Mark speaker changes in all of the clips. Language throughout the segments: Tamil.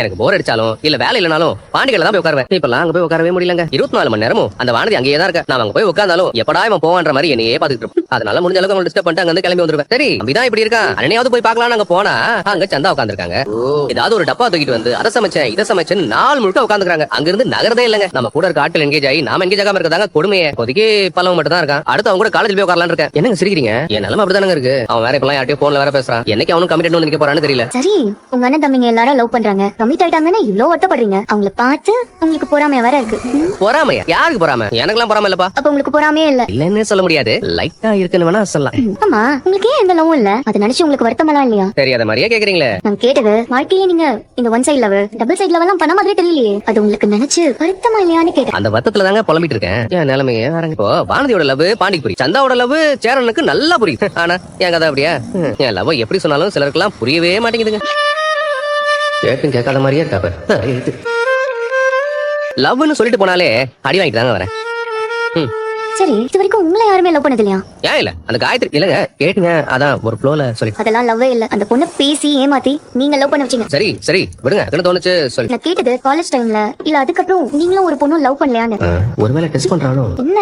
Speaker 1: எனக்கு போர் அடிச்சாலும் இல்ல வேலை இல்லனாலும் பாண்டிகளை தான் போய் உட்காருவேன். இப்பெல்லாம் அங்க போய் உட்காரவே முடியலங்க. இருபத்தி நாலு மணி நேரமும் அந்த வானதி அங்கேயே தான் இருக்க? நான் அங்க போய் உட்கார்ந்தாலும் எப்படா இவன் போவான்ற மாதிரி என்னையே பாத்துட்டு இருப்பேன். அதனால முடிஞ்ச அளவுக்கு அவங்க டிஸ்டர்ப் பண்ணிட்டு அங்க இருந்து கிளம்பி வந்துருவேன். சரி அப்படிதான் இப்படி இருக்கா அன்னையாவது போய் பார்க்கலாம் அங்க போனா அங்க சந்தா உட்காந்துருக்காங்க ஏதாவது ஒரு டப்பா தூக்கிட்டு வந்து அதை சமைச்சேன் இதை சமைச்சேன் நாள் முழுக்க உட்காந்துருக்காங்க அங்க இருந்து நகரதே இல்லங்க. நம்ம கூட இருக்க ஆட்கள் எங்கேஜ் ஆகி நாம எங்கேஜ் ஆகாம இருக்கதாங்க கொடுமையே. இப்போதைக்கு பல்லவன் மட்டும் தான் இருக்கான். அடுத்து அவங்க கூட காலேஜ் போய் உட்காரலாம் இருக்கேன். என்னங்க சிரிக்கிறீங்க? என் நிலைமை அப்படிதானங்க இருக்கு. அவன் வேற இப்பெல்லாம் யார்ட்டையும் போன்ல வேற பேசுறான். என்னைக்கு அவனும் கமிட்டட் வந்து நிக்க போறான்னு தெரியல.
Speaker 2: சரி உங்க அண்ணன் தம்பிங்க எல்லாரும் லவ் பண்றாங்க. கமிட் ஆயிட்டாங்கன்னு இவ்ளோ வருத்தப்படுறீங்க. அவங்கள பார்த்து உங்களுக்கு பொறாமையா வேற இருக்கு.
Speaker 1: பொறாமையா? யாருக்கு பொறாம? எனக்கெல்லாம் பொறாம இல்லப்பா.
Speaker 2: அப்ப உங்களுக்கு பொறாமையே இல்ல.
Speaker 1: இல்லன்னு சொல்ல முடியாது. லைட்டா இருக்குன்னு வேணா சொல்லலாம்.
Speaker 2: ஆமா. உங்களுக்கு ஏன் எந்த இல்ல? அதை நினைச்சு உங்களுக்கு வருத்தமெல்லாம் இல்லையா?
Speaker 1: தெரியாத மாதிரியே கேக்குறீங்களே?
Speaker 2: நான் கேட்டது வாழ்க்கையிலே நீங்க இந்த one side love double side love எல்லாம் பண்ண மாதிரி தெரியலையே. அது உங்களுக்கு நினைச்சு வருத்தமா இல்லையான்னு கேட்டேன்.
Speaker 1: அந்த வருத்தத்துல தாங்க புலம்பிட்டு இருக்கேன். என் நிலைமையே வேறங்க இப்போ வானதியோட லவ் பாண்டிக்கு சந்தாவோட லவ் சேரனுக்கு நல்லா புரியுது. ஆனா என் கதை அப்படியா? என் லவ் எப்படி சொன்னாலும் சிலருக்குலாம் புரியவே மாட்டேங்குதுங்க. கேட்டும் கேட்காத மாதிரியே இருக்கா. லவ்னு சொல்லிட்டு போனாலே அடி வாங்கிட்டு தாங்க வரேன். ம்.
Speaker 2: சரி இது வரைக்கும் உங்களை யாருமே லவ் பண்ணது இல்லையா
Speaker 1: ஏன் இல்ல? அந்த காயத்ரி இல்லங்க கேட்டுங்க அதான் ஒரு ஃப்ளோல சொல்லி
Speaker 2: அதெல்லாம் லவ்வே இல்ல. அந்த பொண்ணை பேசி ஏமாத்தி நீங்க லவ் பண்ண வச்சீங்க.
Speaker 1: சரி சரி விடுங்க என்ன தோணுச்சு சொல்லி.
Speaker 2: நான் கேட்டது காலேஜ் டைம்ல இல்ல அதுக்கப்புறம் நீங்களும் ஒரு பொண்ணும் லவ் பண்ணலையான்னு.
Speaker 1: ஒருவேளை டெஸ்ட் பண்றானோ
Speaker 2: என்ன?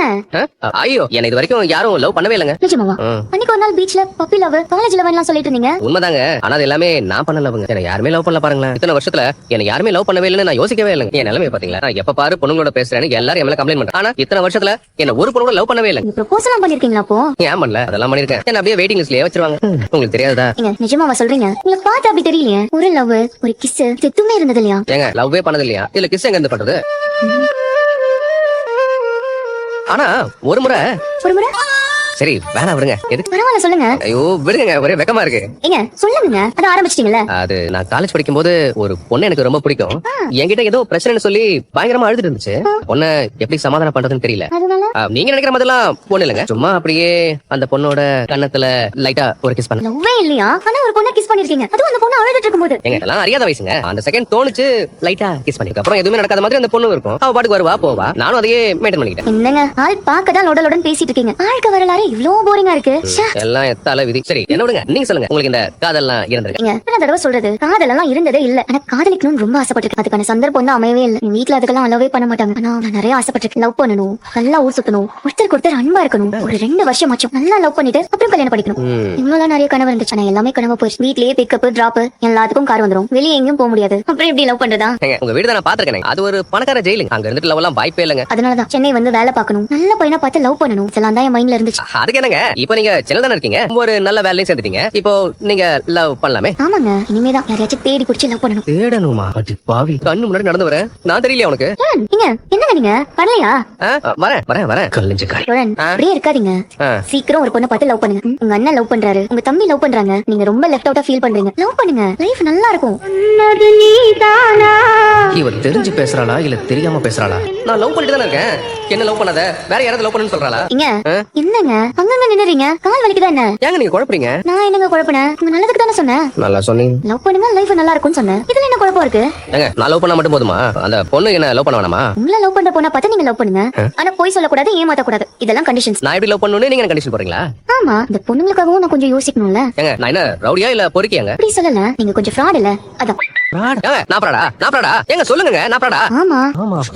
Speaker 1: ஐயோ என்ன இது வரைக்கும் யாரும் லவ் பண்ணவே இல்லைங்க.
Speaker 2: நிஜமாவா. அன்னைக்கு ஒரு நாள் பீச்ல பப்பி லவ் காலேஜ் லவ் எல்லாம் சொல்லிட்டு இருந்தீங்க.
Speaker 1: உண்மைதாங்க. ஆனா அது எல்லாமே நான் பண்ண லவ்ங்க என்ன யாருமே லவ் பண்ணல பாருங்களேன். இத்தனை வருஷத்துல என்ன யாருமே லவ் பண்ணவே இல்லைன்னு நான் யோசிக்கவே இல்லைங்க. என் நிலைமை பாத்தீங்களா? நான் எப்ப பாரு பொண்ணுங்களோட பேசுறேன்னு எல்லாரும் மேல கம்ப்ளைண்ட் பண்றேன் ஆனா இத்தனை வருஷத்துல என்ன ஒரு பொண்ணு கூட லவ் பண்ணவே இல்லைங்க
Speaker 2: நீங்க ப்ரொபோஸ் எல்லாம் பண்ணிருக்கீங்களா அப்போ?
Speaker 1: ஏன் பண்ணல? அதெல்லாம் பண்ணிருக்கேன். என்ன அப்படியே வெயிட்டிங் லிஸ்ட்லயே வச்சிருவாங்க. உங்களுக்கு தெரியாதா?
Speaker 2: நீங்க நிஜமாவா சொல்றீங்க? உங்களுக்கு பார்த்து அப்படி தெரியலையே. ஒரு லவ் ஒரு கிஸ் எதுவுமே இருந்தது இல்லையா?
Speaker 1: ஏங்க லவ்வே பண்ணது இல்லையா? இல்ல கிஸ் எங்க இருந்து பண்றது ஆனா ஒரு முறை
Speaker 2: ஒரு முறை?
Speaker 1: சரி வேணாம் விடுங்க. எதுக்கு?
Speaker 2: பரவாயில்ல சொல்லுங்க.
Speaker 1: ஐயோ விடுங்க ஒரே வெக்கமா இருக்கு.
Speaker 2: ஏங்க சொல்லுங்க அத ஆரம்பிச்சிட்டீங்கல்ல?
Speaker 1: அது நான் காலேஜ் படிக்கும் போது ஒரு பொண்ணு எனக்கு ரொம்ப பிடிக்கும். என்கிட்ட ஏதோ பிரச்சனைன்னு சொல்லி பயங்கரமா அழுதுட்டு இருந்துச்சு. பொண்ணை எப்படி சமாதானம் பண்றதுன்னு தெரியல. நீங்க நினைக்கிற மாதிரிலாம் பொண்ணு இல்லைங்க. சும்மா அப்படியே அந்த பொண்ணோட கன்னத்துல லைட்டா ஒரு கிஸ் பண்ண
Speaker 2: லவ்வே இல்லையா? ஆனா ஒரு பொண்ணை கிஸ் பண்ணிருக்கீங்க. அதுவும் அந்த பொண்ணு அழுதுட்டு இருக்கும்போது.
Speaker 1: எங்க இதெல்லாம் அறியாத வயசுங்க. அந்த செகண்ட் தோணுச்சு லைட்டா கிஸ் பண்ணி அப்புறம் எதுவுமே நடக்காத மாதிரி அந்த பொண்ணு இருக்கும். அவ பாட்டுக்கு வருவா போவா. நானும் அதையே மெயின்டைன் பண்ணிக்கிட்டேன்.
Speaker 2: என்னங்க ஆள் பார்க்கதான் லொடலுடன் பேசிட்டு இருக்கீங்க. வாழ்க்கை வரலாறு இவ்ளோ போரிங்கா இருக்கு.
Speaker 1: எல்லாம் எத்தால விதி. சரி என்ன விடுங்க? நீங்க சொல்லுங்க. உங்களுக்கு இந்த காதல்லாம் இருந்திருக்கு.
Speaker 2: எத்தனை தடவை சொல்றது? காதல் எல்லாம் இருந்ததே இல்ல. ஆனா காதலிக்கணும்னு ரொம்ப ஆசைப்பட்டிருக்கேன். அதுக்கான சந்தர்ப்பம் தான் அமையவே இல்ல. வீட்ல அதுக்கெல்லாம் அலோவே பண்ண மாட்டாங்க. ஆனா நான் நிறைய ஆசைப்பட்டிருக்கேன். லவ் பண்ணணும். நல்லா ஊர் சுத்தணும். ஒருத்தருக்கு ஒருத்தர் அன்பா இருக்கணும். ஒரு ரெண்டு வருஷம் ஆச்சும் நல்லா லவ் பண்ணிட்டு அப்புறம் கல்யாணம் பண்ணிக்கணும்.
Speaker 1: ம்.
Speaker 2: இவ்வளவு நிறைய கனவு இருந்துச்சு. ஆனா எல்லாமே கனவு போயிடுச்சு. வீட்லயே பிக்கப் டிராப் எல்லாத்துக்கும் கார் வந்துரும். வெளியே எங்கேயும் போக முடியாது. அப்புறம் எப்படி லவ் பண்றதா?
Speaker 1: உங்க வீடு நான் பாத்துருக்கேன் அது ஒரு பணக்கார ஜெயிலுங்க அங்க இருந்துட்டு லவ் எல்லாம் வாய்ப்பே இல்லைங்க.
Speaker 2: அதனாலதான் சென்னை வந்து வேலை பார்க்கணும். நல்ல பையனா பார்த்து லவ் பண்ணணும். இதெல்லாம் தான் என் மைண்ட்ல இருந்துச்சு.
Speaker 1: அதுக்கு என்னங்க? இப்போ நீங்க சென்னை தானே இருக்கீங்க? ஒரு நல்ல வேலையும் சேர்ந்துட்டீங்க. இப்போ நீங்க லவ் பண்ணலாமே?
Speaker 2: ஆமாங்க. இனிமேதான் யாரையாச்சும் தேடி பிடிச்சி லவ் பண்ணணும்.
Speaker 1: தேடணுமா? அடி பாவி. கண்ணு முன்னாடி நடந்து வரேன் நான் தெரியலையா உனக்கு?
Speaker 2: நீங்க என்னங்க நீங்க
Speaker 1: ஆ, வரேன் வரேன் வரேன். கல்லிஞ்ச.
Speaker 2: அப்படியே இருக்காதீங்க. சீக்கிரம் ஒரு பொண்ணை பார்த்து லவ் பண்ணுங்க. உங்க அண்ணன் லவ் பண்றாரு. உங்க தம்பி லவ் பண்றாங்க. நீங்க ரொம்ப லெஃப்ட் அவுட்டா ஃபீல் பண்றீங்க. லவ் பண்ணுங்க. லைஃப் நல்லா இருக்கும்
Speaker 1: இவ தெரிஞ்சு பேசுறாளா? இல்ல தெரியாம பேசுறாளா? நான் லவ் பண்ணிட்டு தானே இருக்கேன். என்ன லவ் பண்ணாத? வேற யாராவது லவ் பண்ணுன்னு சொல்றாளா?
Speaker 2: என்னங்க? அங்கங்க நின்னுறீங்க? கால் வலிக்குதா என்ன?
Speaker 1: ஏங்க நீங்க குழப்பறீங்க?
Speaker 2: நான் என்னங்க குழப்பினேன்? உங்க நல்லதுக்கு தானே சொன்னேன்.
Speaker 1: நல்லா சொன்னீங்க.
Speaker 2: லவ் பண்ணுங்க லைஃப் நல்லா இருக்கும்னு சொன்னேன். இதுல என்ன குழப்பம் இருக்கு?
Speaker 1: ஏங்க நான் லவ் பண்ணா மட்டும் போதுமா? அந்த பொண்ணு என்ன லவ் பண்ண வேணாமா?
Speaker 2: உங்களை லவ் பண்ற பொண்ணை பார்த்து நீங்க லவ் பண்ணுங்க. ஆனா போய் சொல்லக்கூடாது ஏமாத்த கூடாது இதெல்லாம் கண்டிஷன்ஸ்
Speaker 1: நான் எப்படி லவ் பண்ணணும்னு நீங்க கண்டிஷன் போறீங்களா
Speaker 2: ஆமா இந்த பொண்ணுங்களுக்காகவும் நான் கொஞ்சம் யோசிக்கணும்ல.
Speaker 1: ஏங்க நான் என்ன ரவுடியா இல்ல பொறுக்கியாங்க?
Speaker 2: அப்படி சொல்லல. நீங்க கொஞ்சம் ஃப்ராட் இல்ல. அதான்.
Speaker 1: ஏங்க நான் ப்ராடா? நான் ப்ராடா? ஏங்க சொல்லுங்க நான் ப்ராடா? ஆமா.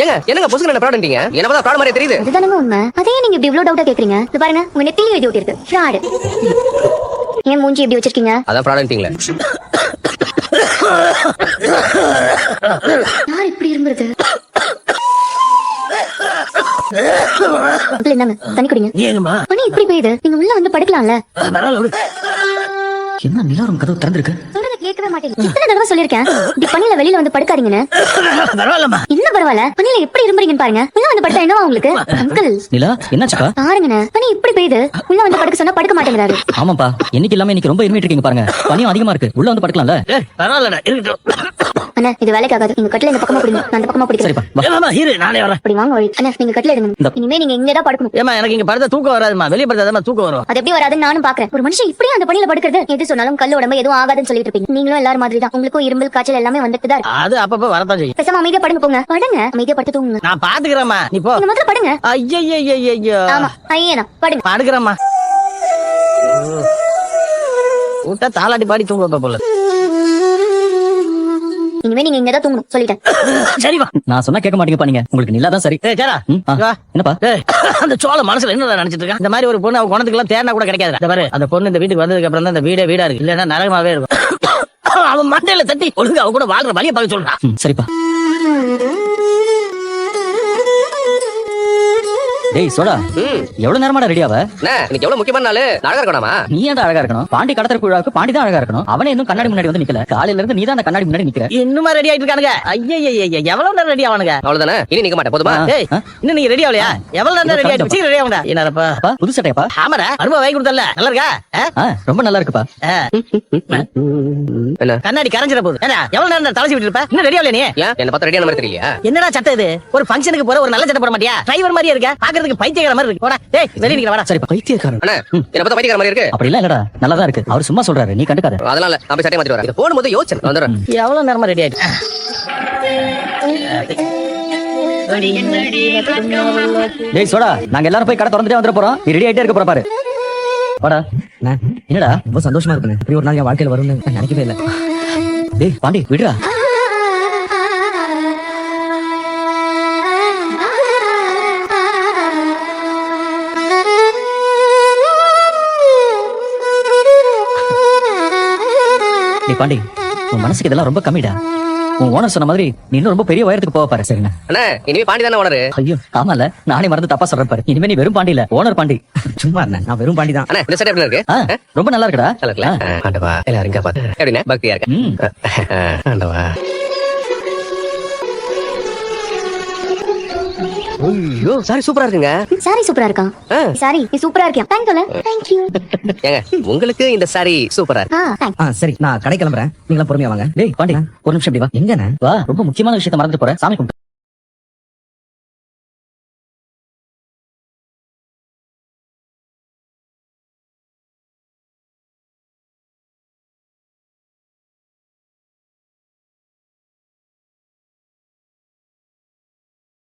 Speaker 1: ஏங்க என்னங்க புசுக்கு என்ன ப்ராடன்ட்டீங்க என்ன பார்த்தா ப்ராட் மாதிரி தெரியுது?
Speaker 2: உண்மை. அதே நீங்க இப்படி இவ்வளவு டவுட்டா கேக்குறீங்க? இது பாருங்க உங்க நெத்திலி எழுதி ஃப்ராட் ஏன் மூஞ்சி எப்படி வச்சிருக்கீங்க?
Speaker 1: அதான் ப்ராடன்ட்டீங்களே.
Speaker 2: யார் இப்படி தண்ணி குடிங்க.
Speaker 3: ஏங்கம்மா
Speaker 2: பனி இப்படி பெய்யுது. நீங்க உள்ள வந்து படுக்கலாம்ல.
Speaker 3: என்ன நிலாரம் கதவு திறந்திருக்கு?
Speaker 2: கேட்கவே மாட்டேங்க எத்தனை தடவை சொல்லிருக்கேன் இப்படி பனியில வெளியில வந்து படுக்காதீங்கன்னு.
Speaker 3: பரவாயில்லம்மா.
Speaker 2: என்ன பரவாயில்ல. பனியில எப்படி இரும்புறீங்கன்னு பாருங்க. உள்ள வந்து படுத்தா என்னவா உங்களுக்கு? அங்கிள்.
Speaker 4: நிலா என்னாச்சுப்பா
Speaker 2: பாருங்கண்ணே. பனி இப்படி பெய்யுது. உள்ள வந்து படுக்க சொன்னா படுக்க மாட்டேங்கிறாரு.
Speaker 4: ஆமாப்பா இன்னைக்கு இல்லாம இன்னைக்கு ரொம்ப இருமிட்டு இருக்கீங்க பாருங்க. பனியும் அதிகமா இருக்கு. உள்ள வந்து படுக்கலாம்ல?
Speaker 3: பரவாயில்லடா இருக்கட்டும்
Speaker 2: அண்ணா இது வேலைக்கு ஆகாது நீங்க கட்டில இந்த பக்கமா பிடிங்க. நான் அந்த பக்கமா பிடிக்கிறேன்.
Speaker 4: சரிப்பா.
Speaker 3: இரு நானே வரேன்.
Speaker 2: அப்படி வாங்க வழி. அண்ணா நீங்க கட்டில
Speaker 4: இந்த-
Speaker 2: இனிமே நீங்க இங்கதான் படுக்கணும்.
Speaker 3: ஏமா எனக்கு இங்க படுத்தா தூக்கம் வராதுமா வெளிய படுத்தாதாம்மா தூக்கம் வரும்.
Speaker 2: அது எப்படி வராதுன்னு நானும் பாக்குறேன். ஒரு மனுஷன் இப்படியே அந்த பணியில படுக்கிறது. எது சொன்னாலும் கல் உடம்பு எதுவும் ஆகாதுன்னு சொல்லிட்டு இருப்பீங்க. நீங்களும் எல்லாரும் மாதிரி தான் உங்களுக்கும் இரும்பல் காய்ச்சல் எல்லாமே வந்துட்டு தான் இருக்கு.
Speaker 3: அது அப்பப்ப வரத்தான் செய்யும்.
Speaker 2: பேசாம அமைதியா படுங்க போங்க. படுங்க. அமைதியா படுத்து தூங்குங்க.
Speaker 3: நான் பாத்துக்கிறேம்மா. நீ போ.
Speaker 2: நீங்க முதல்ல படுங்க.
Speaker 3: ஐயோ
Speaker 2: ஆமா. ஐயனா படுங்க.
Speaker 3: படுக்கிறேம்மா. விட்டா தாலாட்டி பாடி தூங்க போல.
Speaker 2: இனிமே நீங்க இங்கதான் தூங்கணும். சொல்லிட்டேன்.
Speaker 5: சரிப்பா
Speaker 4: நான் சொன்னா கேட்க மாட்டீங்கப்பா நீங்க. உங்களுக்கு நிலா தான் சரி.
Speaker 5: இங்க வா.
Speaker 4: என்னப்பா?
Speaker 5: அந்த சோழ மனசுல என்ன நினைச்சிட்டு இருக்கான் இந்த மாதிரி ஒரு பொண்ணு அவ குணத்துக்கு எல்லாம் தேர்னா கூட கிடைக்காது இந்த பாரு அந்த பொண்ணு இந்த வீட்டுக்கு வந்ததுக்கு அப்புறம் தான் இந்த வீடே வீடா இருக்கு. இல்லன்னா நரகமாவே இருக்கும். அவன் மண்டையில தட்டி ஒழுங்கு அவ கூட வாழ்ற வழியை பார்க்க சொல்றான்.
Speaker 4: சரிப்பா. டேய் சோடா. எவ்வளவு நேரமாடா ரெடி ஆவ?
Speaker 1: என்ன இன்னைக்கு எவ்வளவு முக்கியமான நாள்? அழகா இருக்கணுமா?
Speaker 4: நீ ஏன்டா அழகா இருக்கணும்? பாண்டி கடத்தர குழாவுக்கு பாண்டி தான் அழகா இருக்கணும். அவனே இன்னும் கண்ணாடி முன்னாடி வந்து நிக்கல. காலையில இருந்து நீ தான் அந்த கண்ணாடி முன்னாடி நிக்கிற.
Speaker 5: இன்னுமா ரெடி ஆயிட்டு இருக்கானுங்க? ஐயா எவ்வளவு நேரம் ரெடி ஆவானுங்க?
Speaker 1: அவ்வளவுதானே? இனி நிக்க மாட்டேன் போதுமா.
Speaker 5: ஏய் இன்னும் நீங்க ரெடி ஆகலையா எவ்வளவு நேரம் ரெடி ஆயிட்டு சீக்கிரம் ரெடி ஆகுங்க என்னப்பா
Speaker 4: புது சட்டையப்பா
Speaker 5: ஆமாடா. அருமை வாங்கி கொடுத்தல நல்லா இருக்கா?
Speaker 4: ரொம்ப நல்லா இருக்குப்பா.
Speaker 5: கண்ணாடி கரைஞ்சிட போகுது. எவ்வளவு நேரம் தலைச்சி விட்டு இருப்ப இன்னும் ரெடி ஆகல நீ?
Speaker 1: என்ன பார்த்தா ரெடியான மாதிரி தெரியலையா?
Speaker 5: என்னடா சட்டை இது? ஒரு ஃபங்க்ஷனுக்கு போற ஒரு நல்ல சட்டை போட மாட்டியா? டிரைவர் மாதிரியே இருக்க. பாக்குறதுக்கு பைத்தியக்கார மாதிரி இருக்கு. போடா. டேய் வெளிய நிக்கிற வாடா.
Speaker 4: சரிப்பா பைத்தியக்காரன்.
Speaker 1: அண்ணா என்ன பார்த்தா பைத்தியக்கார மாதிரி இருக்கு.
Speaker 4: அப்படி இல்ல இல்லடா. நல்லா தான் இருக்கு. அவர் சும்மா சொல்றாரு. நீ கண்டுக்காத.
Speaker 1: அதனால இல்ல. நான் போய் சட்டை மாத்திட்டு வரேன். இது போடும்போது யோசனை வந்துடுறேன்.
Speaker 5: எவ்வளவு நேரமா ரெடி ஆயிட்டு?
Speaker 4: டேய் சோடா. நாங்க எல்லாரும் போய் கடை திறந்துட்டே வந்துட போறோம். நீ ரெடி ஆயிட்டே இருக்க போற பாரு. வாடா. என்னடா
Speaker 3: ரொம்ப சந்தோஷமா இருக்கு இப்படி ஒரு நாள் என் வாழ்க்கையில வரும்னு நான் நினைக்கவே இல்லை.
Speaker 4: டேய் பாண்டி விடுடா. டேய் பாண்டி உன் மனசுக்கு இதெல்லாம் ரொம்ப கம்மிடா. உன் ஓனர் சொன்ன மாதிரி நீ இன்னும் ரொம்ப பெரிய உயரத்துக்கு போக பாரு சரிண்ணா
Speaker 1: அண்ணா இனிமே பாண்டி தானே ஓனரு?
Speaker 4: ஐயோ ஆமால நானே மறந்து தப்பா சொல்றேன் பாரு. இனிமே நீ வெறும் பாண்டி இல்ல ஓனர் பாண்டி.
Speaker 3: சும்மா இருந்தேன் நான் வெறும் பாண்டி தான்.
Speaker 1: அண்ணா இந்த சட்டை எப்படி இருக்கு?
Speaker 4: ஆ, ரொம்ப நல்லா இருக்குடா.
Speaker 1: நல்லா இருக்குல்ல? ஆண்டவா எல்லாரும் இங்க பாத்து. எப்படிண்ணே? பக்தியா இருக்க. ஆண்டவா. ஐயோ சாரி சூப்பரா இருக்குங்க.
Speaker 2: சாரி சூப்பரா இருக்கா. சாரி நீ சூப்பரா இருக்கியா? தேங்க்யூல தேங்க்யூ
Speaker 1: ஏங்க உங்களுக்கு இந்த சாரி சூப்பரா இருக்கு.
Speaker 3: சரி நான் கடை கிளம்புறேன். நீங்களாம் பொறுமையா வாங்க.
Speaker 4: டேய் பாண்டி ஒரு நிமிஷம் இப்படி வா.
Speaker 3: எங்கண்ணே?
Speaker 4: வா ரொம்ப முக்கியமான விஷயத்த மறந்துட்டு போறேன். சாமி